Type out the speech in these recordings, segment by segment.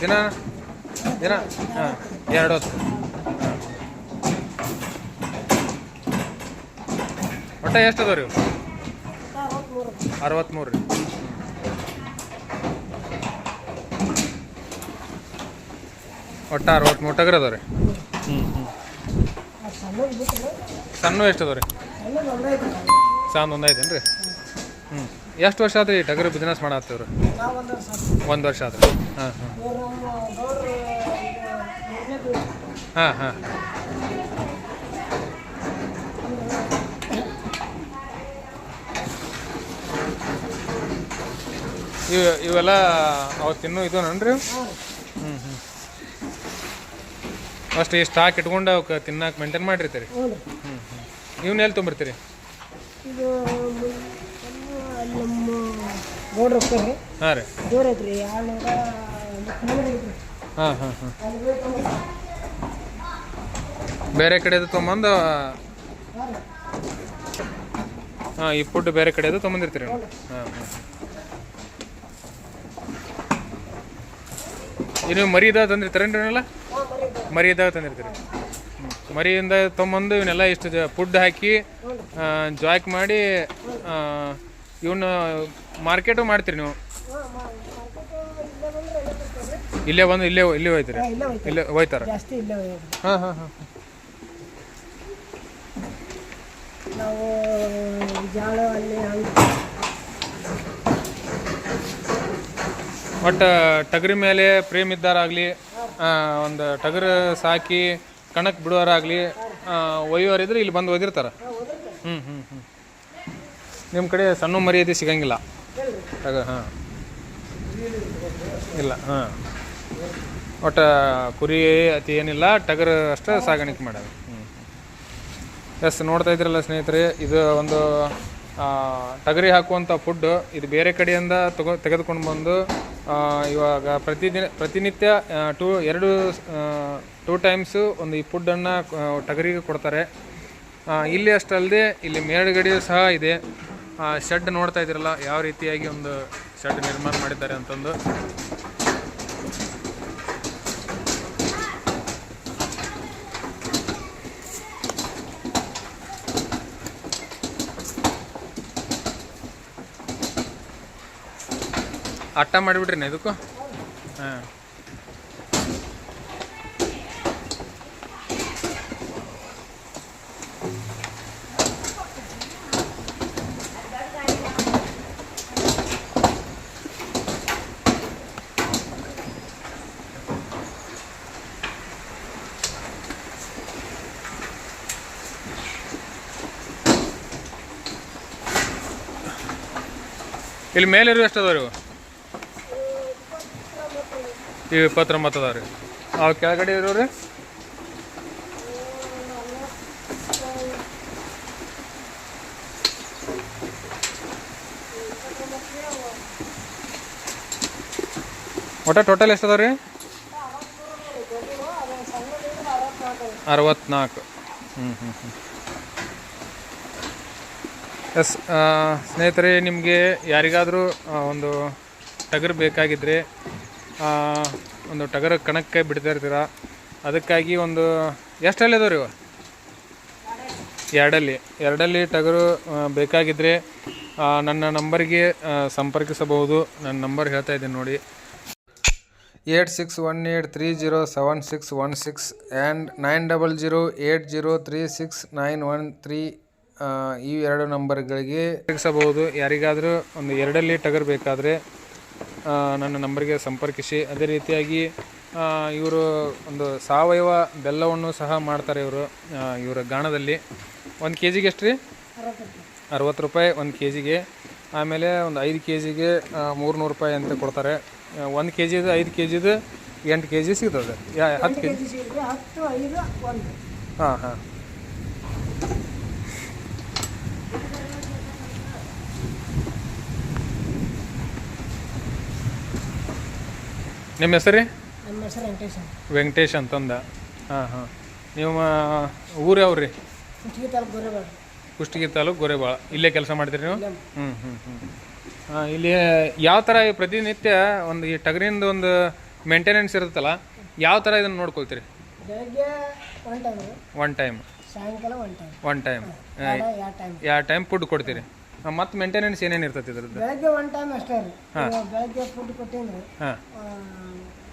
ದಿನ ದಿನ, ಹಾಂ, ಎರಡು ಹೊತ್ತು. ಒಟ್ಟ ಎಷ್ಟು ಅದಾವ ರೀ? ಅರವತ್ತ್ಮೂರು ರೀ. ಒಟ್ಟ ಅರವತ್ತ್ಮೂರು ಟಗರ್ ಅದಾವ ರೀ. ಹ್ಞೂ ಹ್ಞೂ ಸಣ್ಣ ಎಷ್ಟು ಅದಾವ ರೀ? ಸಾಂದ್ ಒಂದು ಐತೇನು ರೀ ಹ್ಞೂ ಎಷ್ಟು ವರ್ಷ ಆದ್ರೆ ಟಗರ್ ಬಿಸ್ನೆಸ್ ಮಾಡತ್ತವ್ರು? ಒಂದು ವರ್ಷ ಆದ್ರೆ. ಹಾಂ ಹಾಂ. ಹಾಂ ಹಾಂ. ಇವ ಇವೆಲ್ಲ ಅವತ್ತು ತಿನ್ನು ಇದು ನನ್ರಿ ಹ್ಞೂ ಹ್ಞೂ ಅಷ್ಟು ಈ ಸ್ಟಾಕ್ ಇಟ್ಕೊಂಡು ಅವಕ್ಕೆ ತಿನ್ನಕ್ಕೆ ಮೇಂಟೈನ್ ಮಾಡಿರ್ತೀರಿ? ಹ್ಞೂ ಹ್ಞೂ ಇವನ್ನ ಎಲ್ಲಿ ತುಂಬಿರ್ತೀರಿ? ರೋಡ್ ಹೋಗ್ತಾರೆ ಹಾಂ ರೀ. ದೂರ ಐತ್ರಿ ಹಾಂ ಹಾಂ ಹಾಂ. ಬೇರೆ ಕಡೆದು ತೊಗೊಂಬಂದು ಹಾಂ ಈ ಫುಡ್ ಬೇರೆ ಕಡೆದು ತೊಗೊಂಬಂದಿರ್ತೀರಿ ಹಾಂ ಹಾಂ ಇನ್ನು ಮರಿ ಇದಾವ ತಂದಿರ್ತಾರೇನ್ರಿ ಇವನ್ನೆಲ್ಲ ಹಾಂ ಮರಿ ಇದ್ದಾಗ ತಂದಿರ್ತೀರಿ. ಮರಿಯಿಂದ ತೊಗೊಂಬಂದು ಇವನ್ನೆಲ್ಲ ಇಷ್ಟು ಫುಡ್ ಹಾಕಿ ಜಾಯ್ಕ್ ಮಾಡಿ ಇವನ್ನ ಮಾರ್ಕೆಟು ಮಾಡ್ತೀರಿ ನೀವು? ಇಲ್ಲೇ ಬಂದು ಇಲ್ಲೇ ಇಲ್ಲೇ ಹೋಯ್ತೀರಿ? ಇಲ್ಲೇ ಹೋಯ್ತು. ಇಲ್ಲೇ ಹೋಯ್ತಾರ? ಹಾಂ ಹಾಂ ಹಾಂ. ನಾವು ಜಾಳ ಅಲ್ಲಿ ಹಂಗೆ ಒಟ್ಟು ಟಗರಿ ಮೇಲೆ ಪ್ರೇಮ್ ಇದ್ದಾರಾಗಲಿ ಒಂದು ಟಗರು ಸಾಕಿ ಕಣಕ್ಕೆ ಬಿಡೋರಾಗಲಿ ಒಯ್ಯೋರಿದ್ರೆ ಇಲ್ಲಿ ಬಂದು ಒದಿರ್ತಾರೆ ಹ್ಞೂ ಹ್ಞೂ ಹ್ಞೂ ನಿಮ್ಮ ಕಡೆ ಸಣ್ಣ ಮರ್ಯಾದೆ ಸಿಗಂಗಿಲ್ಲ. ಹಾಂ. ಇಲ್ಲ, ಹಾಂ. ಒಟ್ಟು ಕುರಿ ಅತಿ ಏನಿಲ್ಲ, ಟಗರ್ ಅಷ್ಟೇ ಸಾಗಾಣಿಕೆ ಮಾಡೋದು. ಹ್ಞೂ ಎಸ್, ನೋಡ್ತಾ ಇದ್ರಲ್ಲ ಸ್ನೇಹಿತರೆ, ಇದು ಒಂದು ಟಗರಿ ಹಾಕುವಂಥ ಫುಡ್ ಇದು ಬೇರೆ ಕಡೆಯಿಂದ ತಗೋ, ತೆಗೆದುಕೊಂಡು ಬಂದು ಇವಾಗ ಪ್ರತಿದಿನ, ಪ್ರತಿನಿತ್ಯ ಟೂ, ಎರಡು ಟೂ ಟೈಮ್ಸು ಒಂದು ಈ ಫುಡ್ಡನ್ನು ಟಗರಿಗೆ ಕೊಡ್ತಾರೆ. ಇಲ್ಲಿ ಅಷ್ಟಲ್ಲದೆ ಇಲ್ಲಿ ಮೇಲ್ಗಡೆ ಸಹ ಇದೆ. ಶೆಡ್ ನೋಡ್ತಾ ಇದ್ದೀರಲ್ಲ ಯಾವ ರೀತಿಯಾಗಿ ಒಂದು ಶೆಡ್ ನಿರ್ಮಾಣ ಮಾಡಿದ್ದಾರೆ ಅಂತಂದು. ಅಟ್ಟ ಮಾಡಿಬಿಟ್ರಿ ಇದಕ್ಕೂ. ಹಾಂ. ಇಲ್ಲಿ ಮೇಲಿರು ಎಷ್ಟು ಅದಾವ ಇವು? ಇವು ಇಪ್ಪತ್ತೊಂಬತ್ತು ಅದಾವ ರೀ ಅವು ಕೆಳಗಡೆ ಇರೋರಿ? ಒಟ್ಟ ಟೋಟಲ್ ಎಷ್ಟು ಅದಾವ ರೀ ಅರವತ್ನಾಲ್ಕು. ಹ್ಞೂ ಹ್ಞೂ ಹ್ಞೂ ಎಸ್ ಸ್ನೇಹಿತರೆ, ನಿಮಗೆ ಯಾರಿಗಾದರೂ ಒಂದು ಟಗರು ಬೇಕಾಗಿದ್ದರೆ ಒಂದು ಟಗರು ಕಣಕ್ಕೆ ಬಿಡ್ತಾ ಇರ್ತೀರ? ಅದಕ್ಕಾಗಿ ಒಂದು, ಎಷ್ಟಲ್ಲಿ ಅದಾವ ರೀ? ಎರಡಲ್ಲಿ. ಎರಡಲ್ಲಿ ಟಗರು ಬೇಕಾಗಿದ್ದರೆ ನನ್ನ ನಂಬರ್ಗೆ ಸಂಪರ್ಕಿಸಬಹುದು. ನನ್ನ ನಂಬರ್ ಹೇಳ್ತಾ ಇದ್ದೀನಿ ನೋಡಿ. Eight six one eight three zero seven six one six and nine double zero eight zero three six nine one three ಈ ಎರಡು ನಂಬರ್ಗಳಿಗೆ ತಿರುಗಿಸಬಹುದು ಯಾರಿಗಾದರೂ ಒಂದು ಎರಡಲ್ಲಿ ಟಗರ್ ಬೇಕಾದರೆ ನನ್ನ ನಂಬರ್ಗೆ ಸಂಪರ್ಕಿಸಿ. ಅದೇ ರೀತಿಯಾಗಿ ಇವರು ಒಂದು ಸಾವಯವ ಬೆಲ್ಲವನ್ನು ಸಹ ಮಾಡ್ತಾರೆ ಇವರು ಇವರ ಗಾಣದಲ್ಲಿ. ಒಂದು ಕೆ ಜಿಗೆ ಎಷ್ಟು ರೀ ಅರವತ್ತು ರೂಪಾಯಿ ಒಂದು ಕೆ ಜಿಗೆ ಆಮೇಲೆ ಒಂದು ಐದು ಕೆ ಜಿಗೆ ಮೂರುನೂರು ರೂಪಾಯಿ ಅಂತ ಕೊಡ್ತಾರೆ. ಒಂದು ಕೆ ಜಿದು ಐದು ಕೆ ಜಿದು ಎಂಟು ಕೆ ಜಿ ಸಿಗ್ತದೆ. ಯಾ ಹತ್ತು ಕೆ ಜಿ ಹಾಂ ಹಾಂ. ನಿಮ್ಮ ಹೆಸರು ರೀ? ನಮ್ಮ ಹೆಸರು ವೆಂಕಟೇಶ್ ಅಂತ. ವೆಂಕಟೇಶ್ ಅಂತಂದ. ಹಾಂ ಹಾಂ. ನೀವು ಊರು ಯಾವ್ರಿ ಕುಷ್ಟಗಿ ತಾಲೂಕು ಗೊರೆಬೇಡ ಕುಷ್ಟಗಿ ತಾಲೂಕು ಗೊರೆಬಾಳ. ಇಲ್ಲೇ ಕೆಲಸ ಮಾಡ್ತೀರಿ ನೀವು? ಹ್ಞೂ ಹ್ಞೂ ಹ್ಞೂ ಹಾಂ ಇಲ್ಲಿ ಯಾವ ಥರ ಈ ಪ್ರತಿನಿತ್ಯ ಒಂದು ಈ ಟಗರಿಂದ ಒಂದು ಮೇಂಟೆನೆನ್ಸ್ ಇರುತ್ತಲ್ಲ ಯಾವ ಥರ ಇದನ್ನು ನೋಡ್ಕೊಳ್ತೀರಿ? ಬೆಳಗ್ಗೆ ಒನ್ ಟೈಮ್ ಒನ್ ಟೈಮ್ ಸಾಯಂಕಾಲ ಒನ್ ಟೈಮ್ ಒನ್ ಟೈಮ್ ಯಾವ ಟೈಮ್ ಯಾವ ಟೈಮ್ ಫುಡ್ ಕೊಡ್ತೀರಿ? ಮತ್ತು ಮೇಂಟೆನೆನ್ಸ್ ಏನೇನು ಇರ್ತೈತಿ ಇದ್ರದ್ದು? ಬೆಳಗ್ಗೆ ಒನ್ ಟೈಮ್ ಅಷ್ಟೇ ರೀ. ಇವಾಗ ಬೆಳಗ್ಗೆ ಫುಡ್ ಕೊಟ್ಟಿಂದ್ರೆ. ಹಾಂ.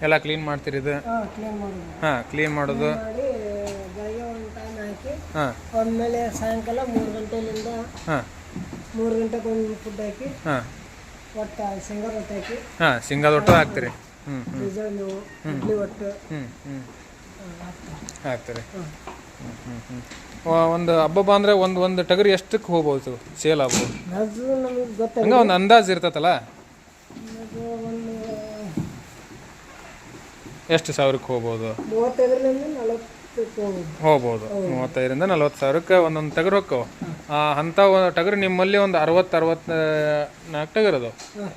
ಎಲ್ಲ ಕ್ಲೀನ್ ಮಾಡ್ತೀರಿ ಇದು? ಹಾಂ ಕ್ಲೀನ್ ಮಾಡೋದು. ಹಾಂ ಕ್ಲೀನ್ ಮಾಡೋದು. ಮಾಡಿ ಬೆಳಗ್ಗೆ ಒಂದು ಟೈಮ್ ಹಾಕಿ ಹಾಂ. ಆಮೇಲೆ ಸಾಯಂಕಾಲ ಮೂರು ಗಂಟೆಲಿಂದ ಹಾಂ. ಮೂರು ಗಂಟೆಗೆ ಒಂದು ಫುಡ್ ಹಾಕಿ ಹಾಂ. ಒಟ್ಟು ಶೇಂಗಾ ರೊಟ್ಟಿ ಹಾಕಿ. ಹಾಂ ಶೇಂಗಾದ ಒಟ್ಟು ಹಾಕ್ತೀರಿ. ಹ್ಞೂ ಹ್ಞೂ ಬೀಜ ನೀವು ಇಡ್ಲಿ ಒಟ್ಟು. ಹ್ಞೂ ಹ್ಞೂ ಹಾಕ್ತಾರೆ. ಹಾಕ್ತೀರಿ. ಹ್ಞೂ ಹ್ಞೂ ಹ್ಞೂ ಒಂದು ಹಬ್ಬ ಅಂದ್ರೆ ಒಂದು ಒಂದು ಟಗರಿ ಎಷ್ಟಕ್ಕೆ ಹೋಗ್ಬೋದು? ಸೇಲ್ ಆಗ್ಬೋದು. ಅದು ನಮಗೆ ಗೊತ್ತಾಗ ಹಂಗೆ ಒಂದು ಅಂದಾಜು ಇರ್ತೈತಲ್ಲ? ಅದು ಒಂದು ಎಷ್ಟು ಸಾವಿರಕ್ಕೆ ಹೋಗ್ಬೋದು? ಮೂವತ್ತೈದರಿಂದ ನಲವತ್ತಕ್ಕೆ ಹೋಗೋದು ಹೋಗ್ಬೋದು. ಮೂವತ್ತೈದರಿಂದ ನಲವತ್ತು ಸಾವಿರಕ್ಕೆ ಒಂದೊಂದು ಟಗರು ಹೊಕ್ಕವು ಅಂಥ ಒಂದು ಟಗರು ನಿಮ್ಮಲ್ಲಿ ಒಂದು ಅರವತ್ತು ಅರವತ್ತು ನಾಲ್ಕು ಟಗರ್ ಅದು ಹಾಂ.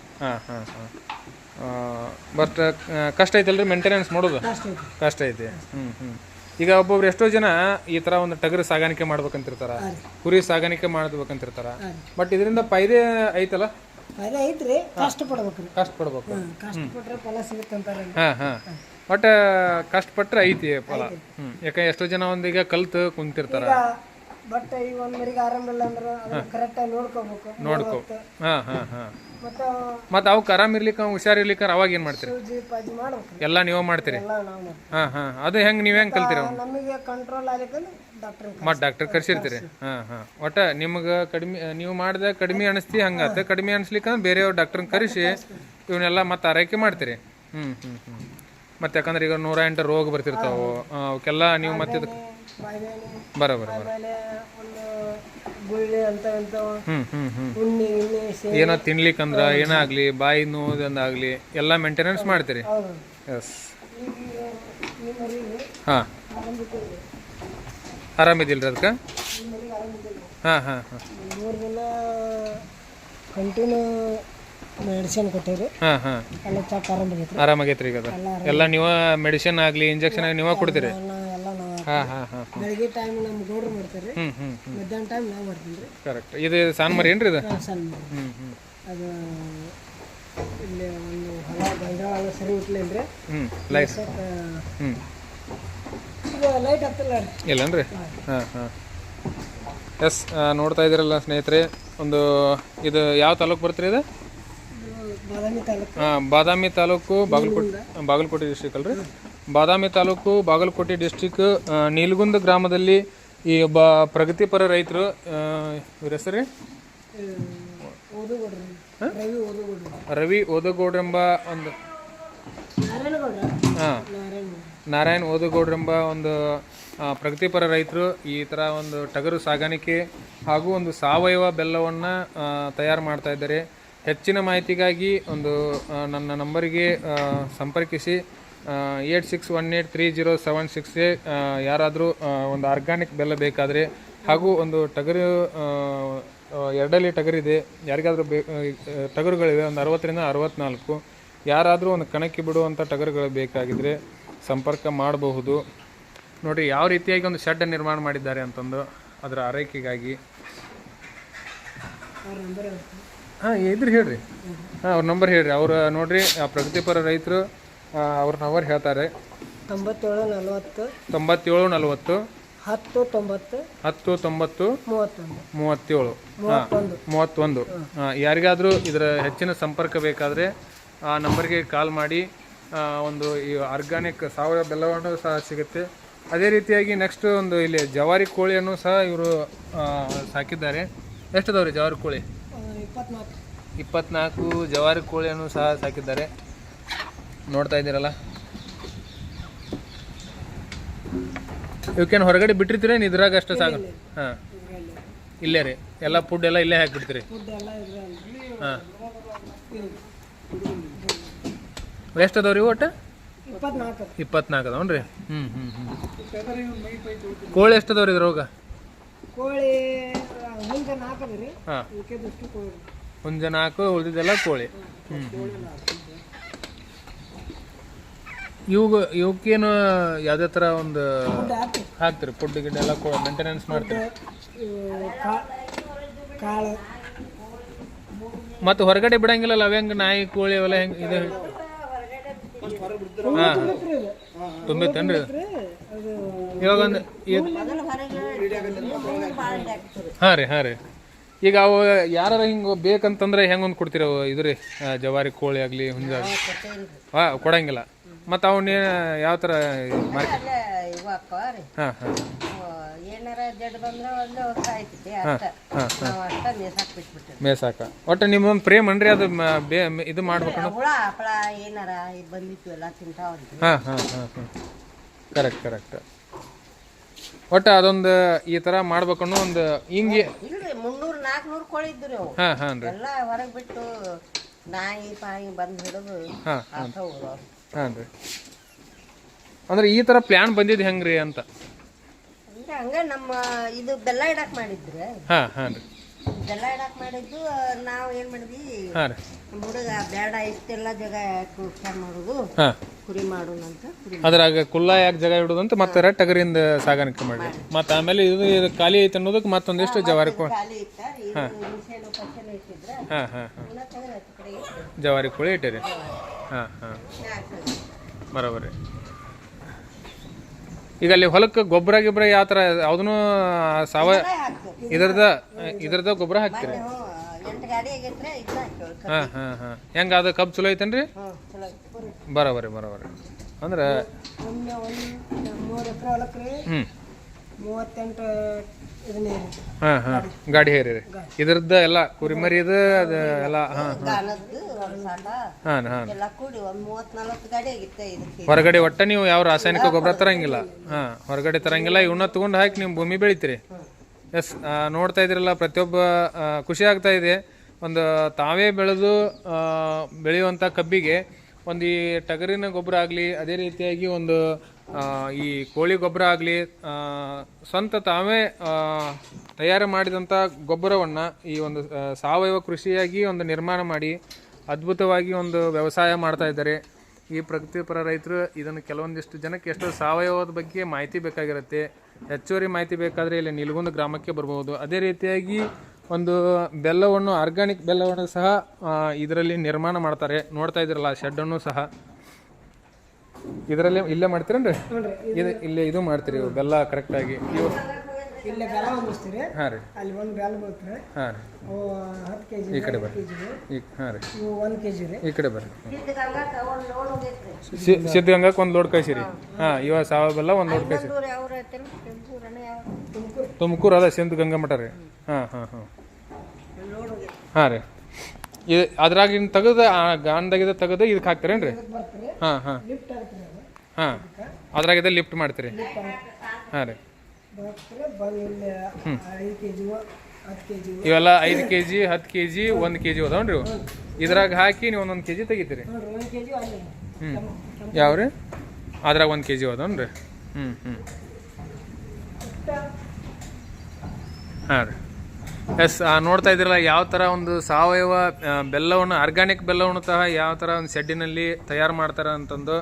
ಹಾಂ ಹಾಂ ಬಟ್ ಕಷ್ಟ ಐತಲ್ರಿ ಮೇಂಟೆನೆನ್ಸ್ ಮಾಡೋದು? ಕಷ್ಟ ಐತಿ. ಹ್ಞೂ ಹ್ಞೂ ಈಗ ಒಬ್ಬೊಬ್ರು ಎಷ್ಟೋ ಜನ ಈ ತರ ಒಂದು ಟಗರು ಸಾಗಾಣಿಕೆ ಮಾಡ್ಬೇಕಂತಿರ್ತಾರ. ಕುರಿ ಸಾಗಾಣಿಕೆ ಮಾಡ್ಬೇಕಂತಿರ್ತಾರ. ಬಟ್ ಇದರಿಂದ ಫೈದೆ ಐತಲ್ಲ? ಐತ್ರಿ ಕಷ್ಟ ಪಡ್ಬೇಕು ಕಷ್ಟ ಫಲ ಹಾಂ ಹಾಂ. ಬಟ್ ಕಷ್ಟಪಟ್ರೆ ಐತಿ ಫಲ. ಯಾಕಂದ್ರೆ ಯಾಕೆ ಎಷ್ಟೋ ಜನ ಒಂದೀಗ ಕಲ್ತು ಕುಂತಿರ್ತಾರ. ಬಟ್ ಈ ಒಂದು ಮರಿಗೆ ಆರಾಮಿಲ್ಲ ಅಂದ್ರೆ ಅದನ್ನ ಕರೆಕ್ಟಾಗಿ ನೋಡ್ಕೋಬೇಕು. ನೋಡ್ಕೊ. ಹಾಂ ಹಾಂ ಹಾಂ. ಮತ್ತು ಮತ್ತು ಅವಕ್ಕೆ ಆರಾಮ್ ಇರ್ಲಿಕ್ಕೆ ಹುಷಾರಿರ್ಲಿಕ್ಕೆ ಅವಾಗ ಏನು ಮಾಡ್ತೀರಿ? ಸೂಜಿ ಪಾಜಿ ಮಾಡ್ಬೇಕು. ಎಲ್ಲ ನೀವು ಮಾಡ್ತೀರಿ? ಎಲ್ಲ ನಾವು ಮಾಡ್ತೀವಿ. ಹಾಂ ಹಾಂ. ಅದು ಹೆಂಗೆ ನೀವು ಹೆಂಗೆ ಕಲ್ತೀರಿ ಅವ್ನು ನಮಗೆ ಕಂಟ್ರೋಲ್ ಆಗ್ಲಿಕ್ಕಂದ್ರೆ ಡಾಕ್ಟರ್ ಮತ್ತು ಡಾಕ್ಟರ್ ಕರ್ಸಿರ್ತೀರಿ? ಹಾಂ ಹಾಂ. ಒಟ್ಟ ನಿಮ್ಗೆ ಕಡಿಮೆ ನೀವು ಮಾಡಿದ ಕಡಿಮೆ ಅನಿಸ್ತಿ ಹಂಗಾತ ಕಡಿಮೆ ಅನಿಸ್ಲಿಕ್ಕೆ ಬೇರೆಯವ್ರು ಡಾಕ್ಟರ್ ಕರೆಸಿ ಇವನ್ನೆಲ್ಲ ಮತ್ತೆ ಆರೈಕೆ ಮಾಡ್ತೀರಿ? ಹ್ಞೂ ಹ್ಞೂ ಹ್ಞೂ ಮತ್ತೆ ಯಾಕಂದ್ರೆ ಈಗ ನೂರ ಎಂಟು ರೋಗ ಬರ್ತಿರ್ತಾವೆ. ಅವಕ್ಕೆಲ್ಲ ನೀವು ಮತ್ತೆ ಇದಕ್ಕೆ ಬರೋಬರ ಬರ ಆಮೇಲೆ ಒಂದು ಗುಳ್ಳಿ ಅಂತ ಅಂತ ಉಣ್ಣಿ ಸೇ ಏನೋ ತಿನ್ಲಿಕ್ಕಂದ್ರ ಏನಾಗ್ಲಿ ಬಾಯಿ ನೋದಾಗ್ಲಿ ಎಲ್ಲ ಮೇಂಟೆನೆನ್ಸ್ ಮಾಡ್ತೀರಿ? ಹೌದು. ಎಸ್ ಈಗ ಈ ಮರಿಗೆ ಹಾಂ. ಆರಾಮಿದಿಲ್ರಿ ಅದಕ್ಕೆ ಈ ಮರಿಗೆ ಆರಂಭಿಸಿಲ್ಲ ಹಾಂ ಹಾಂ ಹಾಂ. ಮೂರು ದಿನ ಕಂಟಿನ್ಯೂ ಮೆಡಿಸಿನ್ ಕೊಟ್ಟಿರಿ ಹಾಂ ಹಾಂ. ಎಲ್ಲ ಚೆಕ್ ಆರಾಮಾಗೈತ್ರಿ ಈಗ ಅದು. ಎಲ್ಲ ನೀವ ಮೆಡಿಸಿನ್ ಆಗಲಿ ಇಂಜೆಕ್ಷನ್ ಆಗಲಿ ನೀವ ಕೊಡ್ತೀರಿ? ಬೆಳಗ್ಗೆ ಟೈಮ್ ನಮ್ಮ ಗೌಡ್ರು ಮಾಡ್ತಾರೆ. ಮಧ್ಯಾಹ್ನ ಟೈಮ್ ನಾವು ಮಾಡ್ತೀವಿ. ರೀ ಕರೆಕ್ಟ್ ಇದು ಸಾನ್ ಮರಿ ಏನ್ರಿ ಇದು? ಸಣ್ಣ ಹ್ಞೂ ಅದು ಇಲ್ಲಿ ಒಂದು ಹೊಲ ಬಂಡವಾಳ ಸರಿ ಹ್ಞೂ ಲೈಟ್ ಲೈಟ್ ಹತ್ತಲ್ಲ ಇಲ್ಲನ್ರಿ? ಹಾಂ. ಹಾಂ ಎಸ್ ನೋಡ್ತಾ ಇದ್ದೀರಲ್ಲ ಸ್ನೇಹಿತರೆ ಒಂದು ಇದು ಯಾವ ತಾಲೂಕು ಬರ್ತೀರಿ ಇದು? ಬಾದಾಮಿ ತಾಲೂಕು. ಹಾಂ ಬಾದಾಮಿ ತಾಲೂಕು ಬಾಗಲಕೋಟೆ ಬಾಗಲಕೋಟೆ ಡಿಸ್ಟಿಕ್ ಅಲ್ರಿ? ಬಾದಾಮಿ ತಾಲೂಕು ಬಾಗಲಕೋಟೆ ಡಿಸ್ಟಿಕ್ ನೀಲಗುಂದ ಗ್ರಾಮದಲ್ಲಿ ಈ ಒಬ್ಬ ಪ್ರಗತಿಪರ ರೈತರು ಇವ್ರ ಹೆಸರು? ರವಿ ಓದಗೌಡ ರವಿ ಓದಗೌಡ್ರೆಂಬ ಒಂದು ಹಾಂ. ನಾರಾಯಣ ಓದಗೌಡ್ರೆಂಬ ಒಂದು ಪ್ರಗತಿಪರ ರೈತರು ಈ ಥರ ಒಂದು ಟಗರು ಸಾಗಾಣಿಕೆ ಹಾಗೂ ಒಂದು ಸಾವಯವ ಬೆಲ್ಲವನ್ನು ತಯಾರು ಮಾಡ್ತಾ ಇದ್ದಾರೆ. ಹೆಚ್ಚಿನ ಮಾಹಿತಿಗಾಗಿ ಒಂದು ನನ್ನ ನಂಬರಿಗೆ ಸಂಪರ್ಕಿಸಿ. Eight six one eight three zero seven ಸಿಕ್ಸ್ಗೆ ಯಾರಾದರೂ ಒಂದು ಆರ್ಗ್ಯಾನಿಕ್ ಬೆಲ್ಲ ಬೇಕಾದರೆ ಹಾಗೂ ಒಂದು ಟಗರು ಎರಡಲ್ಲಿ ಟಗರಿದೆ ಯಾರಿಗಾದರೂ ಬೇ ಟಗರುಗಳಿವೆ ಒಂದು ಅರವತ್ತರಿಂದ ಅರವತ್ತ್ನಾಲ್ಕು ಯಾರಾದರೂ ಒಂದು ಕಣಕ್ಕೆ ಬಿಡುವಂಥ ಟಗರುಗಳು ಬೇಕಾಗಿದ್ದರೆ ಸಂಪರ್ಕ ಮಾಡಬಹುದು. ನೋಡಿ ಯಾವ ರೀತಿಯಾಗಿ ಒಂದು ಶೆಡ್ ನಿರ್ಮಾಣ ಮಾಡಿದ್ದಾರೆ ಅಂತಂದು ಅದರ ಆರೈಕೆಗಾಗಿ. ಹಾಂ ಇದ್ರೆ ಹೇಳ್ರಿ. ಹಾಂ ಅವ್ರ ನಂಬರ್ ಹೇಳ್ರಿ. ಅವ್ರು ನೋಡ್ರಿ ಆ ಪ್ರಗತಿಪರ ರೈತರು ಅವ್ರ ನಂಬರ್ ಹೇಳ್ತಾರೆ. ತೊಂಬತ್ತೇಳು ನಲವತ್ತು ತೊಂಬತ್ತೇಳು ನಲವತ್ತು ಹತ್ತು ತೊಂಬತ್ತು ಹತ್ತು ತೊಂಬತ್ತು ಮೂವತ್ತೊಂದು. ಮೂವತ್ತೇಳು. ಮೂವತ್ತೊಂದು. ಯಾರಿಗಾದರೂ ಇದರ ಹೆಚ್ಚಿನ ಸಂಪರ್ಕ ಬೇಕಾದರೆ ಆ ನಂಬರ್ಗೆ ಕಾಲ್ ಮಾಡಿ. ಒಂದು ಈ ಆರ್ಗ್ಯಾನಿಕ್ ಸಾವಯವ ಬೆಲ್ಲವನ್ನು ಸಹ ಸಿಗುತ್ತೆ. ಅದೇ ರೀತಿಯಾಗಿ ನೆಕ್ಸ್ಟ್ ಒಂದು ಇಲ್ಲಿ ಜವಾರಿ ಕೋಳಿಯನ್ನು ಸಹ ಇವರು ಸಾಕಿದ್ದಾರೆ. ಎಷ್ಟು ಅದಾವ್ರಿ ಜವಾರಿ ಕೋಳಿ? ಇಪ್ಪತ್ನಾಲ್ಕು ಜವಾರಿ ಕೋಳಿಯನ್ನು ಸಹ ಸಾಕಿದ್ದಾರೆ. ನೋಡ್ತಾ ಇದ್ದೀರಲ್ಲ? ಇವಕ್ಕೇನು ಹೊರಗಡೆ ಬಿಟ್ಟಿರ್ತೀರೇನು ಇದ್ರಾಗ ಅಷ್ಟು ಸಾಕು? ಹಾಂ. ಇಲ್ಲೇ ರೀ. ಎಲ್ಲ ಫುಡ್ ಎಲ್ಲ ಇಲ್ಲೇ ಹಾಕಿಬಿಡ್ತೀರಿ? ಹಾಂ. ಎಷ್ಟು ಅದಾವ ರೀ ಒಟ್ಟು? ಇಪ್ಪತ್ನಾಲ್ಕು. ಅದಾವನ್ ರೀ? ಹ್ಞೂ ಹ್ಞೂ ಹ್ಞೂ ಕೋಳಿ ಎಷ್ಟು ಅದಾವ ರೀ ಇದ್ರೊಳಗೆ ಕೋಳಿ ಹಾಂ. ಮುಂಜಾನೆ ನಾಲ್ಕು ಉಳಿದಿದ್ದೆಲ್ಲ ಕೋಳಿ. ಹ್ಞೂ ಇವಾಗ ಇವಕ್ಕೇನು ಯಾವುದೇ ಥರ ಒಂದು ಹಾಕ್ತೀರಿ? ಫುಡ್ ಗಿಡ್ ಎಲ್ಲ ಮೇಂಟೆನೆನ್ಸ್ ಮಾಡ್ತೀರಿ? ಕಾಳು. ಮತ್ತು ಹೊರಗಡೆ ಬಿಡಂಗಿಲ್ಲ ಅವ ಹೆಂಗೆ ನಾಯಿ ಕೋಳಿ ಅವೆಲ್ಲ ಹೆಂಗೆ ಇದು? ಹಾಂ. ತುಂಬಿತ್ತೇನ್ರಿ? ಇವಾಗ ಒಂದು ಹಾಂ ರೀ ಹಾಂ ರೀ. ಈಗ ಅವು ಯಾರು ಹಿಂಗೆ ಬೇಕಂತಂದ್ರೆ ಹೆಂಗೆ ಒಂದು ಕೊಡ್ತೀರ ಅವು? ಇದು ರೀ ಜವಾರಿ ಕೋಳಿ ಆಗಲಿ ಹುಂಜ ಆಗಲಿ ಹಾಂ ಕೊಡಂಗಿಲ್ಲ. ಮತ್ತು ಅವನ್ನ ಯಾವ ಥರ ಮಾರ್ಕೆಟ್ ಅಲ್ಲೇ ಇವು ಹಾಕವ ರೀ. ಹಾಂ ಹಾಂ. ಏನಾರ ಜಡ್ ಬಂದ್ರೆ ಒಂದು ಸಾಯ್ತೈತಿ ಅಷ್ಟ. ನಾವು ಅಷ್ಟ ಮೇಸಾಕ್ ಬಿಟ್ಬಿಟ್ಟಿವಿ ಮೇಸಾಕ ಒಟ್ಟು ನಿಮ್ಮೊಂದು ಪ್ರೇಮ್ ಅನ್ರಿ ಅದು ಮ- ಬೇ ಇದು ಮಾಡ್ಬೇಕಣ್ಣ ಹುಳ ಹಪ್ಪಳ ಏನಾರ ಇದ್ ಬಂದಿತ್ತು ಎಲ್ಲ ತಿಂತಾವಂತ ಹಾಂ ಹಾಂ ಹಾಂ ಹಾಂ. ಕರೆಕ್ಟ್ ಕರೆಕ್ಟ್ ಒಟ್ಟು ಅದೊಂದು ಈ ಥರ ಮಾಡ್ಬೇಕನ್ನೋ ಒಂದು ಹಿಂಗೆ ಇಲ್ರಿ ಮುನ್ನೂರ್ ನಾಲ್ಕುನೂರು ಕೋಳಿ ಇದ್ರಿ ಅವು. ಹಾಂ ಹಾಂ ರೀ ಎಲ್ಲ ಹೊರಗೆ ಬಿಟ್ಟು ನಾಯಿ ಪಾಯಿ ಬಂದು ಹಿಡಿದು ಹಾಂ ಹಾಂ. ಹಾಂ ರೀ. ಅಂದ್ರೆ ಈ ತರ ಪ್ಲಾನ್ ಬಂದಿದ್ ಹೆಂಗ್ರಿ ಅಂತ? ಅಂದ್ರೆ ಹಂಗ ನಮ್ಮ ಇದು ಬೆಲ್ಲ ಇಡಕ್ ಮಾಡಿದ್ರೆ. ಹಾಂ ಹಾಂ ರೀ. ಬೆಲ್ಲ ಇಡಕ್ ಮಾಡಿದ್ದು ನಾವು ಏನ್ ಮಾಡಿದ್ವಿ? ಹಾಂ ರೀ. ನಮ್ಮ ಹುಡುಗ ಬೇಡ ಇಷ್ಟೆಲ್ಲ ಜಾಗ ಯಾಕೆ ಉಪಚಾರ ಮಾಡೋದು. ಹಾಂ. ಕುರಿ ಮಾಡೋಣ ಅಂತ ಕುರಿ ಅದ್ರಾಗ ಕುಲ್ಲ ಯಾಕೆ ಜಾಗ ಇಡೋದಂತ ಮತ್ತೆ ರೆಡ್ ಟಗರಿಂದ ಸಾಗಾಣಿಕೆ ಮಾಡಿ. ಮತ್ತೆ ಆಮೇಲೆ ಇದು ಇದು ಖಾಲಿ ಐತೆ ಅನ್ನೋದಕ್ಕೆ ಮತ್ತೊಂದಿಷ್ಟು ಜವಾರಿ ಕೋಳಿ. ಖಾಲಿ ಇತ್ತ? ಇದು ಹುಣಸೆಹಣ್ಣು ಪಚ್ಚೆಣ್ಣು ಇಟ್ಟಿದ್ರೆ ಹಾಂ ಹಾಂ ಹಾಂ. ಇವನ್ನ ತೆಗೆದು ಆಚೆ ಕಡೆ ಇಟ್ಟು ಜವಾರಿ ಕೋಳಿ ಇಟ್ಟಿರಿ. ಹಾಂ ಹಾಂ. ಹಾಕ್ತೇವೆ. ಬರೋಬರಿ ಈಗ ಅಲ್ಲಿ ಹೊಲಕ್ಕೆ ಗೊಬ್ಬರ ಗಿಬ್ಬರ ಯಾವ ಥರ ಅದನ್ನು ಸಾವ ಇದರದ ಇದರದ ಇದ್ರದ ಇದ್ರದ ಗೊಬ್ಬರ ಹಾಕ್ತೀರಿ? ಹ್ಞೂ ಎಂಟು ಗಾಡಿ ಆಗೈತ್ರೆ ಇದನ್ನ ಹಾಕ್ತೇವೆ ಹಾಂ ಹಾಂ ಹಾಂ. ಹೆಂಗೆ ಅದು ಕಬ್ಬು ಚಲೋ ಐತೇನ್ರಿ? ಹ್ಞೂ ಚಲೋ ಐತಿ. ಬರೋಬರಿ ಬರೋಬರಿ ಅಂದ್ರೆ ಒಂದು ಒಂದು ಮೂರು ಎಕರೆ ಹೊಲಕ್ಕೆ ರೀ. ಹ್ಞೂ ಮೂವತ್ತೆಂಟು ಇದನ್ನೇ ರೀ ಹಾಂ ಹಾಂ. ಗಾಡಿ ಹೇರಿ ರೀ. ಇದ್ರದ್ದು ಎಲ್ಲ ಕುರಿಮರಿದು ಅದು ಎಲ್ಲ ಹಾಂ ಹಾಂ. ಹಾಂ ಎಲ್ಲ ಕೂಡಿ ಒಂದು ಮೂವತ್ತ್ ನಲ್ವತ್ತು ಗಾಡಿ ಆಗಿತ್ತೆ ಇದಕ್ಕೆ. ಹೊರಗಡೆ ಒಟ್ಟ ನೀವು ಯಾವ ರಾಸಾಯನಿಕ ಗೊಬ್ಬರ ತರಂಗಿಲ್ಲ. ಹಾಂ ಹೊರಗಡೆ ತರಂಗಿಲ್ಲ. ಇವನ್ನ ತಗೊಂಡು ಹಾಕಿ ನೀವು ಭೂಮಿ ಬೆಳಿತೀರಿ. ಎಸ್ ನೋಡ್ತಾ ಇದ್ರಲ್ಲ ಪ್ರತಿಯೊಬ್ಬ ಖುಷಿ ಆಗ್ತಾ ಇದೆ. ಒಂದು, ತಾವೇ ಬೆಳೆದು ಬೆಳೆಯುವಂಥ ಕಬ್ಬಿಗೆ, ಒಂದು ಈ ಟಗರಿನ ಗೊಬ್ಬರ ಆಗಲಿ, ಅದೇ ರೀತಿಯಾಗಿ ಒಂದು ಈ ಕೋಳಿ ಗೊಬ್ಬರ ಆಗಲಿ ಸ್ವಂತ ತಾವೇ ತಯಾರು ಮಾಡಿದಂಥ ಗೊಬ್ಬರವನ್ನು ಈ ಒಂದು ಸಾವಯವ ಕೃಷಿಯಾಗಿ ಒಂದು ನಿರ್ಮಾಣ ಮಾಡಿ, ಅದ್ಭುತವಾಗಿ ಒಂದು ವ್ಯವಸಾಯ ಮಾಡ್ತಾ ಇದ್ದಾರೆ. ಈ ಪ್ರಗತಿಪರ ರೈತರು ಇದನ್ನು ಕೆಲವೊಂದಿಷ್ಟು ಜನಕ್ಕೆ ಎಷ್ಟೋ ಸಾವಯವದ ಬಗ್ಗೆ ಮಾಹಿತಿ ಬೇಕಾಗಿರುತ್ತೆ. ಹೆಚ್ಚುವರಿ ಮಾಹಿತಿ ಬೇಕಾದರೆ ಇಲ್ಲಿ ನಿಲ್ಗುಂದ ಗ್ರಾಮಕ್ಕೆ ಬರ್ಬೋದು. ಅದೇ ರೀತಿಯಾಗಿ ಒಂದು ಬೆಲ್ಲವನ್ನು ಆರ್ಗ್ಯಾನಿಕ್ ಬೆಲ್ಲವನ್ನು ಸಹ ಇದರಲ್ಲಿ ನಿರ್ಮಾಣ ಮಾಡ್ತಾರೆ. ನೋಡ್ತಾ ಇದ್ರಲ್ಲ ಶೆಡ್ಡನ್ನು ಸಹ. ಇದರಲ್ಲಿ ಇಲ್ಲೇ ಮಾಡ್ತೀರೇನ್ರಿ? ಇದು ಇಲ್ಲೇ ಇದು ಮಾಡ್ತೀರಿ ಇವು ಬೆಲ್ಲ ಕರೆಕ್ಟಾಗಿ ಇವು ಇಲ್ಲೇ ಬೆಲ್ಲ ಮುಗಿಸ್ತೀರಿ ಹಾಂ ರೀ. ಅಲ್ಲಿ ಒಂದು ಬೆಲ್ಲ ಬೀಳ್ತಾರೆ ಹಾಂ ರೀ. ಅವು ಹತ್ತು ಕೆ ಜಿ ಈ ಕಡೆ ಬರ್ರಿ. ಕೆ ಈ ಹಾಂ ರೀ. ಇವು ಒಂದು ಕೆ ಜಿ ರೀ ಈ ಕಡೆ ಬರ್ರಿ. ಸಿದ್ಧ ಗಂಗಾಕ ಒಂದು ಲೋಡ್ ಹೋಗೈತ್ರಿ. ಸಿ- ಸಿದ್ಧಗಂಗಕ್ಕೆ ಒಂದು ಲೋಡ್ ಕಳಿಸಿರಿ. ಹಾಂ ಇವಾಗ ಸಾವಬಲ್ಲ ಬೆಲ್ಲ ಒಂದು ಲೋಡ್ ಕಳಿಸಿರಿ. ತುಮಕೂರು ತುಮಕೂರು. ಅದ ಸಿದ್ಧಗಂಗಾ ಮಠ ರೀ. ಹಾಂ ಹಾಂ ಹಾಂ. ಹಾಂ ರೀ. ಇದು ಅದ್ರಾಗಿನ ತೆಗೆದು ಆ ಗಾಣದಾಗಿದ ತೆಗೆದು ಇದಕ್ಕೆ ಹಾಕ್ತೀರೇನ್ರಿ? ಹಾ ಹಾಂ. ಹಾಂ ಲಿಫ್ಟ್ ಹಾಂ. ಅದ್ರಾಗಿದ ಲಿಫ್ಟ್ ಮಾಡ್ತೀರಿ. ಹಾಂ ರೀ. ಇವೆಲ್ಲ ಐದು ಕೆ ಜಿ ಹತ್ತು ಕೆ ಜಿ ಒಂದು ಕೆ ಜಿ ಅದಾವನ್ರಿ ಇವು ಇದ್ರಾಗ ಹಾಕಿ ನೀವು ಒಂದೊಂದು ಕೆ ಜಿ ತೆಗಿತೀರಿ ಹ್ಞೂ ಯಾವ ರೀ ಅದ್ರಾಗ ಒಂದು ಕೆ ಜಿ ಅದಾವನ್ರಿ ಹ್ಞೂ ಹ್ಞೂ ಹಾಂ ರೀ. ಎಸ್ ನೋಡ್ತಾ ಇದ್ದೀರಲ್ಲ ಯಾವ ಥರ ಒಂದು ಸಾವಯವ ಬೆಲ್ಲವನ್ನು ಆರ್ಗ್ಯಾನಿಕ್ ಬೆಲ್ಲವನ್ನು ಸಹ ಯಾವ ಥರ ಒಂದು ಶೆಡ್ಡಿನಲ್ಲಿ ತಯಾರು ಮಾಡ್ತಾರೆ ಅಂತಂದು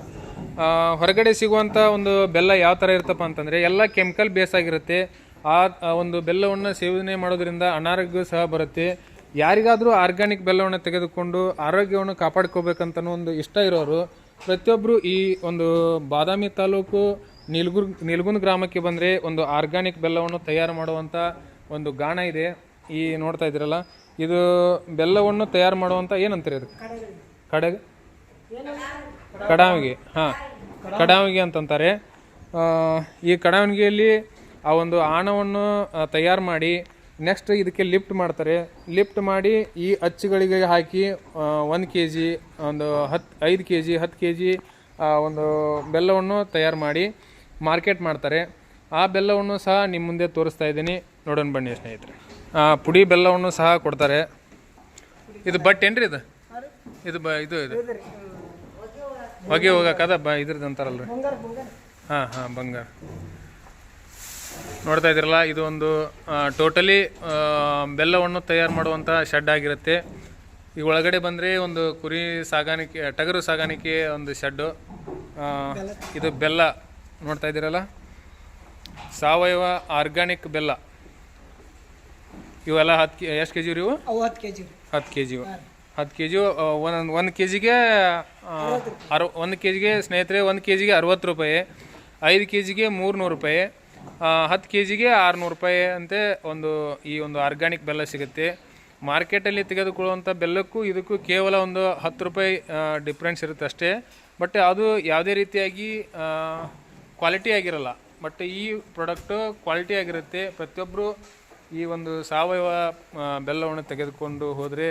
ಹೊರಗಡೆ ಸಿಗುವಂಥ ಒಂದು ಬೆಲ್ಲ ಯಾವ ಥರ ಇರ್ತಪ್ಪ ಅಂತಂದರೆ ಎಲ್ಲ ಕೆಮಿಕಲ್ ಬೇಸ್ ಆಗಿರುತ್ತೆ. ಆ ಆ, ಒಂದು ಬೆಲ್ಲವನ್ನು ಸೇವನೆ ಮಾಡೋದ್ರಿಂದ ಅನಾರೋಗ್ಯ ಸಹ ಬರುತ್ತೆ. ಯಾರಿಗಾದರೂ ಆರ್ಗ್ಯಾನಿಕ್ ಬೆಲ್ಲವನ್ನು ತೆಗೆದುಕೊಂಡು ಆರೋಗ್ಯವನ್ನು ಕಾಪಾಡ್ಕೋಬೇಕಂತನೂ ಒಂದು ಇಷ್ಟ ಇರೋರು ಪ್ರತಿಯೊಬ್ಬರು ಈ ಒಂದು ಬಾದಾಮಿ ತಾಲೂಕು ನೀಲ್ಗುರ್, ನೀಲ್ಗುಂದ್ ಗ್ರಾಮಕ್ಕೆ ಬಂದರೆ ಒಂದು ಆರ್ಗ್ಯಾನಿಕ್ ಬೆಲ್ಲವನ್ನು ತಯಾರು ಮಾಡುವಂಥ ಒಂದು ಗಾಣ ಇದೆ. ಈ ನೋಡ್ತಾ ಇದ್ದೀರಲ್ಲ, ಇದು ಬೆಲ್ಲವನ್ನು ತಯಾರು ಮಾಡುವಂಥ ಏನಂತೀರಿ ಅದಕ್ಕೆ ಕಡೆಗೆ ಕಡಾವಿಗೆ, ಹಾಂ, ಕಡಾವಿಗೆ ಅಂತಂತಾರೆ. ಈ ಕಡಾವಣಿಗೆಯಲ್ಲಿ ಆ ಒಂದು ಆಣವನ್ನು ತಯಾರು ಮಾಡಿ ನೆಕ್ಸ್ಟ್ ಇದಕ್ಕೆ ಲಿಫ್ಟ್ ಮಾಡ್ತಾರೆ. ಲಿಫ್ಟ್ ಮಾಡಿ ಈ ಅಚ್ಚುಗಳಿಗೆ ಹಾಕಿ ಒಂದು ಕೆ ಜಿ ಒಂದು ಹತ್ತು ಐದು ಕೆ ಜಿ ಹತ್ತು ಕೆ ಜಿ ಒಂದು ಬೆಲ್ಲವನ್ನು ತಯಾರು ಮಾಡಿ ಮಾರ್ಕೆಟ್ ಮಾಡ್ತಾರೆ. ಆ ಬೆಲ್ಲವನ್ನು ಸಹ ನಿಮ್ಮ ಮುಂದೆ ತೋರಿಸ್ತಾ ಇದ್ದೀನಿ. ನೋಡೋಣ ಬನ್ನಿ ಸ್ನೇಹಿತರೆ. ಪುಡಿ ಬೆಲ್ಲವನ್ನು ಸಹ ಕೊಡ್ತಾರೆ. ಇದು ಬಟ್ ಏನ್ರಿ ಇದು? ಇದು ಬ, ಇದು ಇದು. ಹೊಗೆ ಹೋಗಕ್ಕದ ಬ ಇದ್ರದ್ದು ಅಂತಾರಲ್ಲ ರೀ ಹಾಂ ಹಾಂ ಬಂಗಾರ. ನೋಡ್ತಾ ಇದ್ದೀರಲ್ಲ ಇದು ಒಂದು ಟೋಟಲಿ ಬೆಲ್ಲವನ್ನು ತಯಾರು ಮಾಡುವಂಥ ಶೆಡ್ ಆಗಿರುತ್ತೆ. ಈ ಒಳಗಡೆ ಬಂದರೆ ಒಂದು ಕುರಿ ಸಾಗಾಣಿಕೆ ಟಗರು ಸಾಗಾಣಿಕೆ ಒಂದು ಶೆಡ್ಡು ಇದು ಬೆಲ್ಲ. ನೋಡ್ತಾ ಇದ್ದೀರಲ್ಲ? ಸಾವಯವ ಆರ್ಗ್ಯಾನಿಕ್ ಬೆಲ್ಲ. ಇವೆಲ್ಲ ಹತ್ತು ಕೆ ಎಷ್ಟು ಕೆ ಜಿ ಇವು? ಅವು ಹತ್ತು ಕೆ ಜಿ ಹತ್ತು ಕೆ ಜಿ ಹತ್ತು ಕೆ ಜಿ ಒಂದೊಂದು, ಒಂದು ಕೆ ಜಿಗೆ ಅರ್, ಒಂದು ಕೆ ಜಿಗೆ ಸ್ನೇಹಿತರೆ, ಒಂದು ಕೆ ಜಿಗೆ ಅರವತ್ತು ರೂಪಾಯಿ, ಐದು ಕೆ ಜಿಗೆ ಮೂರುನೂರು ರೂಪಾಯಿ ಹತ್ತು ಕೆ ಜಿಗೆ ಆರುನೂರು ರೂಪಾಯಿ ಅಂತೆ ಒಂದು, ಈ ಒಂದು ಆರ್ಗ್ಯಾನಿಕ್ ಬೆಲ್ಲ ಸಿಗುತ್ತೆ. ಮಾರ್ಕೆಟಲ್ಲಿ ತೆಗೆದುಕೊಳ್ಳುವಂಥ ಬೆಲ್ಲಕ್ಕೂ ಇದಕ್ಕೂ ಕೇವಲ ಒಂದು ಹತ್ತು ರೂಪಾಯಿ ಡಿಫ್ರೆನ್ಸ್ ಇರುತ್ತೆ ಅಷ್ಟೇ. ಬಟ್ ಅದು ಯಾವುದೇ ರೀತಿಯಾಗಿ ಕ್ವಾಲಿಟಿ ಆಗಿರಲ್ಲ. ಬಟ್ ಈ ಪ್ರಾಡಕ್ಟು ಕ್ವಾಲಿಟಿ ಆಗಿರುತ್ತೆ. ಪ್ರತಿಯೊಬ್ಬರು ಈ ಒಂದು ಸಾವಯವ ಬೆಲ್ಲವನ್ನು ತೆಗೆದುಕೊಂಡು ಹೋದರೆ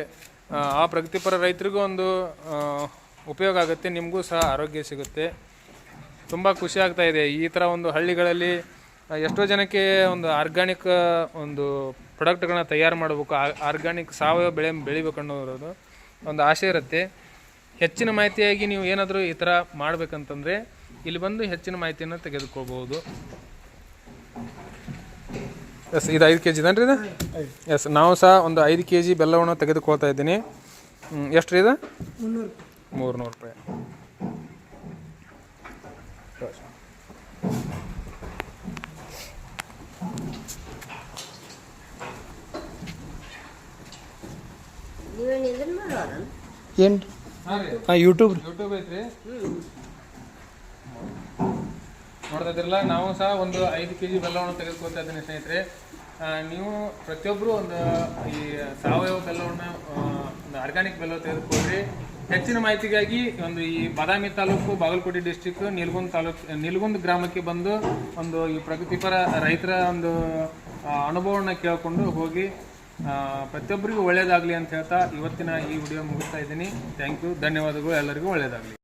ಆ ಪ್ರಗತಿಪರ ರೈತರಿಗೂ ಒಂದು ಉಪಯೋಗ ಆಗುತ್ತೆ, ನಿಮಗೂ ಸಹ ಆರೋಗ್ಯ ಸಿಗುತ್ತೆ. ತುಂಬ ಖುಷಿ ಆಗ್ತಾ ಇದೆ. ಈ ಥರ ಒಂದು ಹಳ್ಳಿಗಳಲ್ಲಿ ಎಷ್ಟೋ ಜನಕ್ಕೆ ಒಂದು ಆರ್ಗ್ಯಾನಿಕ್ ಒಂದು ಪ್ರಾಡಕ್ಟ್ಗಳನ್ನ ತಯಾರು ಮಾಡಬೇಕು ಆರ್ಗ್ಯಾನಿಕ್ ಸಾವಯವ ಬೆಳೆ ಬೆಳಿಬೇಕು ಅನ್ನೋದು ಒಂದು ಆಸೆ ಇರುತ್ತೆ. ಹೆಚ್ಚಿನ ಮಾಹಿತಿಯಾಗಿ ನೀವು ಏನಾದರೂ ಈ ಥರ ಮಾಡಬೇಕಂತಂದರೆ, ಇಲ್ಲಿ ಬಂದು ಹೆಚ್ಚಿನ ಮಾಹಿತಿಯನ್ನು ತೆಗೆದುಕೊಳ್ಬೋದು ಎಸ್ ಇದು ಐದು ಕೆ ಜಿ ಇದನ್ರಿ ರೀ ಇದು? ಎಸ್ ನಾವು ಸಹ ಒಂದು ಐದು ಕೆ ಜಿ ಬೆಲ್ಲವನ್ನು ತೆಗೆದುಕೊಳ್ತಾ ಇದ್ದೀನಿ. ಎಷ್ಟು ರೀ ಇದು? ಮೂರು ಮೂರುನೂರು ರೂಪಾಯಿ ಏನು ಹಾಂ ಯೂಟ್ಯೂಬ್ ಯೂಟ್ಯೂಬ್ ಐತ್ರಿ. ನೋಡ್ತಾ ಇದ್ರಲ್ಲ ನಾವು ಸಹ ಒಂದು ಐದು ಕೆ ಜಿ ಬೆಲ್ಲವನ್ನು ತೆಗೆದುಕೊಳ್ತಾ ಇದ್ದೀನಿ ಸ್ನೇಹಿತರೆ. ನೀವು ಪ್ರತಿಯೊಬ್ಬರು ಒಂದು, ಈ ಸಾವಯವ ಬೆಲ್ಲವನ್ನು ಒಂದು ಆರ್ಗ್ಯಾನಿಕ್ ಬೆಲ್ಲ ತೆಗೆದುಕೊಳ್ಳ್ರಿ ಹೆಚ್ಚಿನ ಮಾಹಿತಿಗಾಗಿ ಒಂದು ಈ ಬಾದಾಮಿ ತಾಲೂಕು, ಬಾಗಲಕೋಟೆ ಡಿಸ್ಟಿಕ್ ನಿಲ್ಗುಂದ್ ತಾಲೂಕು ನಿಲ್ಗುಂದ್ ಗ್ರಾಮಕ್ಕೆ ಬಂದು ಒಂದು ಈ ಪ್ರಗತಿಪರ ರೈತರ ಒಂದು ಅನುಭವವನ್ನು ಕೇಳಿಕೊಂಡು ಹೋಗಿ ಪ್ರತಿಯೊಬ್ಬರಿಗೂ ಒಳ್ಳೆಯದಾಗಲಿ ಅಂತ ಹೇಳ್ತಾ ಇವತ್ತಿನ ಈ ವಿಡಿಯೋ ಮುಗಿಸ್ತಾ ಇದ್ದೀನಿ. ಥ್ಯಾಂಕ್ ಯು ಧನ್ಯವಾದಗಳು. ಎಲ್ಲರಿಗೂ ಒಳ್ಳೆಯದಾಗಲಿ